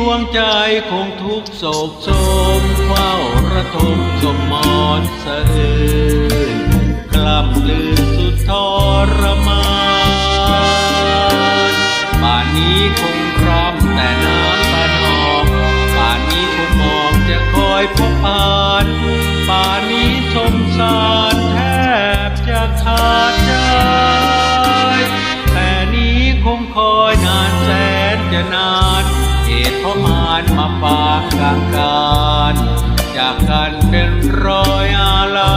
ดวงใจคงทุกโศกโศมเฝ้าระทมสมมอนสะอื้นกล้ำลืนสุดทรมานป่านนี้คงพร้อมแต่น้ำตาหนองป่านนี้คงมองจะคอยพบผ่านป่านนี้สงสารแทบจะขาดใจาะมารมาฝากกลางการจากกันเป็นรอยอาลั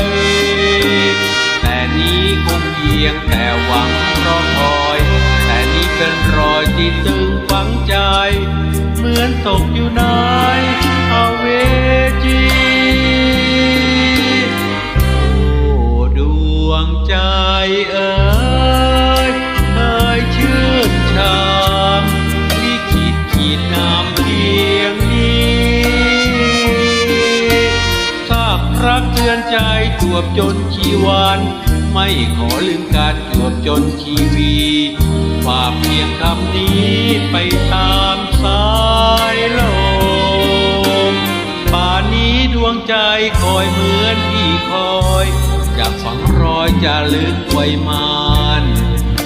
ยแต่นี้คงเพียงแต่หวังรอคอย แต่นี้เป็นรอยที่ตึงฝังใจ เหมือนตกอยู่ในอเวจีโอ้ดวงใจเอ๋ รักเตือนใจจวบจนชีวันไม่ขอลืมการจวบจนชีวีฝากเพียงคำนี้ไปตามสายลมป่านนี้ดวงใจคอยเหมือนพี่คอยจากฝังรอยจะลึกไว้มาน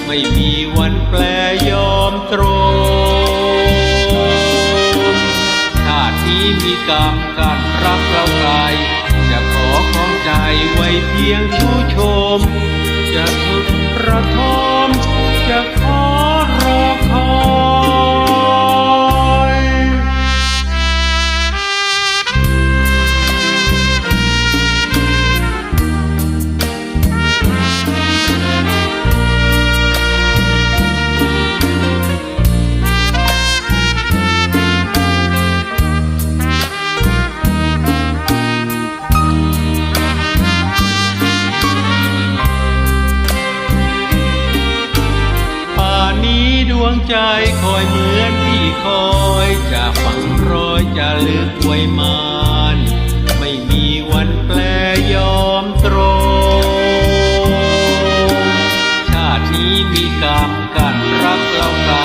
ไม่มีวันแปลยอมตรงชาตินี้มีกรรมการรักเราไกล จะขอของใจไว้เพียงชูชม จะทุกระทมจะขอ วงใจคอยเหมือนที่คอยจะฝังรอยจะลึกไว้มานไม่มีวันแปลยอมตรงชาตินี้มีกรรมกันรักเราไกล